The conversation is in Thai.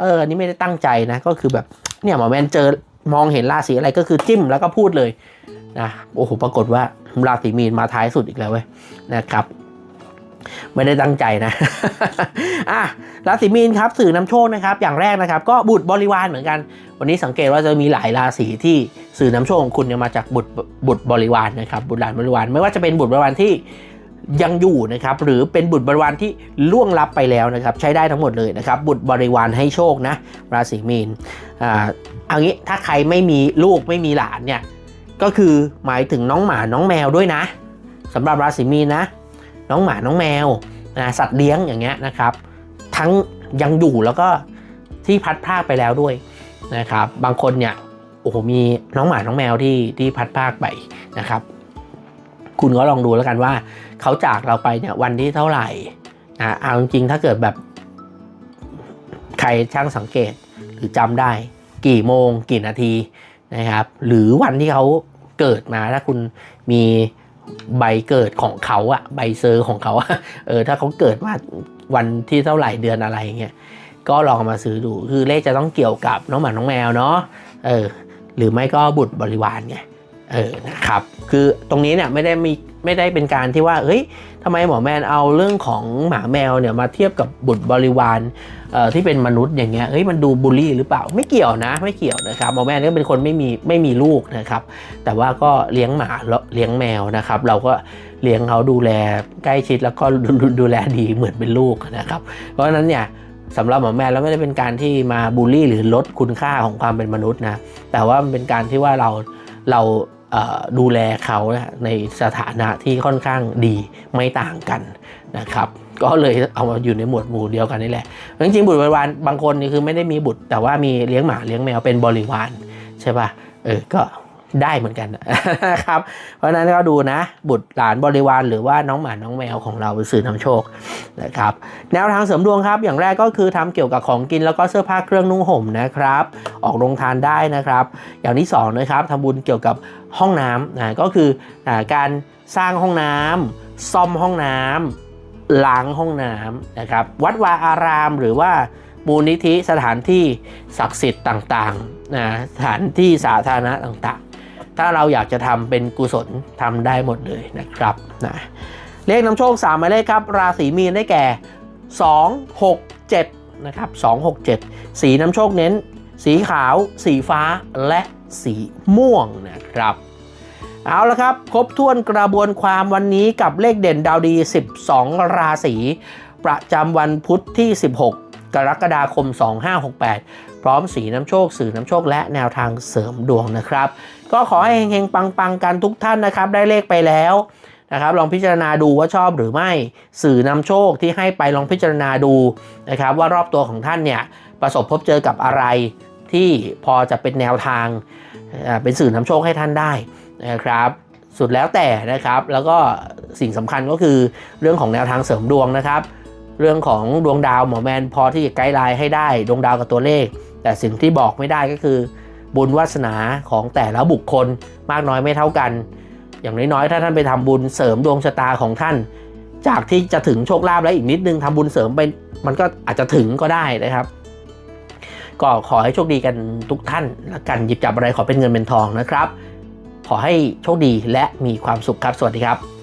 เออนนี้ไม่ได้ตั้งใจนะ ก็คือแบบเนี่ยหมอแมนเจอมองเห็นราศีอะไรก็คือจิ้มแล้วก็พูดเลยนะโอ้โหปรากฏว่าราศีมีนมาท้ายสุดอีกแล้วเว้ยนะครับ ไม่ได้ตั้งใจนะอะราศีมีนครับสื่อนำโชคนะครับ อย่างแรกนะครับ ก็บุตรบริวารเหมือนกัน วันนี้สังเกตว่าจะมีหลายราศีที่สื่อนำโชคของคุณเนี่ยมาจากบุตรบุตรบริวารนะครับ บุตรหลานบริวารไม่ว่าจะเป็นบุตรบริวารที่ ยังอยู่นะครับหรือเป็นบุตรบริวารที่ล่วงลับไปแล้วนะครับใช้ได้ทั้งหมดเลยนะครับบุตรบริวารให้โชคนะราศีมีนอ่าเอางี้ถ้าใครไม่มีลูกไม่มีหลานเนี่ยก็คือหมายถึงน้องหมาน้องแมวด้วยนะสำหรับราศีมีนนะ น้องหมาน้องแมวนะสัตว์เลี้ยงอย่างเงี้ยนะครับ ทั้งยังอยู่แล้วก็ที่พัดพรากไปแล้วด้วยนะครับ บางคนเนี่ยโอ้โหมีน้องหมาน้องแมวที่ที่พัดพรากไปนะครับ คุณก็ลองดูแล้วกันว่า เขาจากเราไปเนี่ยวันที่เท่าไหร่นะเอาจริงๆถ้าเกิดแบบ ใครช่างสังเกตหรือจำได้ กี่โมงกี่นาทีนะครับ หรือวันที่เขาเกิดมาถ้าคุณมีใบเกิดของเขาอะใบเซอร์ของเขาอะเออถ้าเขาเกิดมาวันที่เท่าไหร่เดือนอะไรเงี้ยก็ลองมาซื้อดูคือเลขจะต้องเกี่ยวกับน้องหมาน้องแมวเนาะเออหรือไม่ก็บุตรบริวารไง เออนะครับคือตรงนี้เนี่ยไม่ได้มีไม่ได้เป็นการที่ว่าเฮ้ยทำไมหมอแมนเอาเรื่องของหมาแมวเนี่ยมาเทียบกับบุตรบริวารเอ่อที่เป็นมนุษย์อย่างเงี้ยเฮ้ยมันดูบูลลี่หรือเปล่าไม่เกี่ยวนะ ไม่เกี่ยวนะครับหมอแม่ก็เป็นคนไม่มีไม่มีลูกนะครับ แต่ว่าก็เลี้ยงหมาแล้วเลี้ยงแมวนะครับ เราก็เลี้ยงเขาดูแลใกล้ชิดแล้วก็ดูดูดูแลดีเหมือนเป็นลูกนะครับ เพราะฉะนั้นเนี่ยสำหรับหมอแม่แล้วไม่ได้เป็นการที่มาบูลลี่หรือลดคุณค่าของความเป็นมนุษย์นะแต่ว่ามันเป็นการที่ว่าเราเราเอ่อ ดูแลเขาในสถานะที่ค่อนข้างดีไม่ต่างกันนะครับ ก็เลยเอามาอยู่ในหมวดหมู่เดียวกันนี่แหละ จริงๆบุตรบริวารบางคนนี่คือไม่ได้มีบุตร แต่ว่ามีเลี้ยงหมาเลี้ยงแมวเป็นบริวารใช่ป่ะเออก็ ได้เหมือนกันนะครับ เพราะฉะนั้นก็ดูนะ บุตรหลานบริวารหรือว่าน้องหมาน้องแมวของเราเป็นสื่อนำโชคนะครับ แนวทางเสริมดวงครับ อย่างแรกก็คือทำเกี่ยวกับของกินแล้วก็เสื้อผ้าเครื่องนุ่งห่มนะครับ ออกโรงทานได้นะครับ อย่างที่สองนะครับทำบุญเกี่ยวกับห้องน้ำนะก็คืออการสร้างห้องน้ำซ่อมห้องน้ำล้างห้องน้ำนะครับ วัดวาอารามหรือว่ามูลนิธิสถานที่ศักดิ์สิทธิ์ต่างๆนะสถานที่สาธารณะต่าง ถ้าเราอยากจะทำเป็นกุศลทำได้หมดเลยนะครับนะเลขนำโชค3หมายเลขครับ ราศีมีนได้แก่ 2 6 7นะครับ2 6 7 สีน้ำโชคเน้น สีขาว สีฟ้าและสีม่วงนะครับเอาละครับ ครบถ้วนกระบวนความวันนี้กับเลขเด่นดาวดี 12 ราศี ประจำวันพุธที่ 16 กรกฎาคม 2568 ร้อมสีน้ำโชคสื่อน้ำโชคและแนวทางเสริมดวงนะครับ ก็ขอให้เฮงๆปังๆกันทุกท่านนะครับ ได้เลขไปแล้วนะครับลองพิจารณาดูว่าชอบหรือไม่สื่อนำโชคที่ให้ไปลองพิจารณาดูนะครับ ว่ารอบตัวของท่านเนี่ยประสบพบเจอกับอะไรที่พอจะเป็นแนวทางเป็นสื่อนำโชคให้ท่านได้นะครับสุดแล้วแต่นะครับ แล้วก็สิ่งสำคัญก็คือเรื่องของแนวทางเสริมดวงนะครับ เรื่องของดวงดาวหมอแมนพอที่จะไกด์ไลน์ให้ได้ดวงดาวกับตัวเลข แต่สิ่งที่บอกไม่ได้ก็คือ บุญวาสนาของแต่ละบุคคลมากน้อยไม่เท่ากัน อย่างน้อยๆ ถ้าท่านไปทำบุญเสริมดวงชะตาของท่าน จากที่จะถึงโชคลาภแล้วอีกนิดนึงทำบุญเสริมไปมันก็อาจจะถึงก็ได้นะครับ ก็ขอให้โชคดีกันทุกท่านและกันหยิบจับอะไรขอเป็นเงินเป็นทองนะครับ ขอให้โชคดีและมีความสุขครับ สวัสดีครับ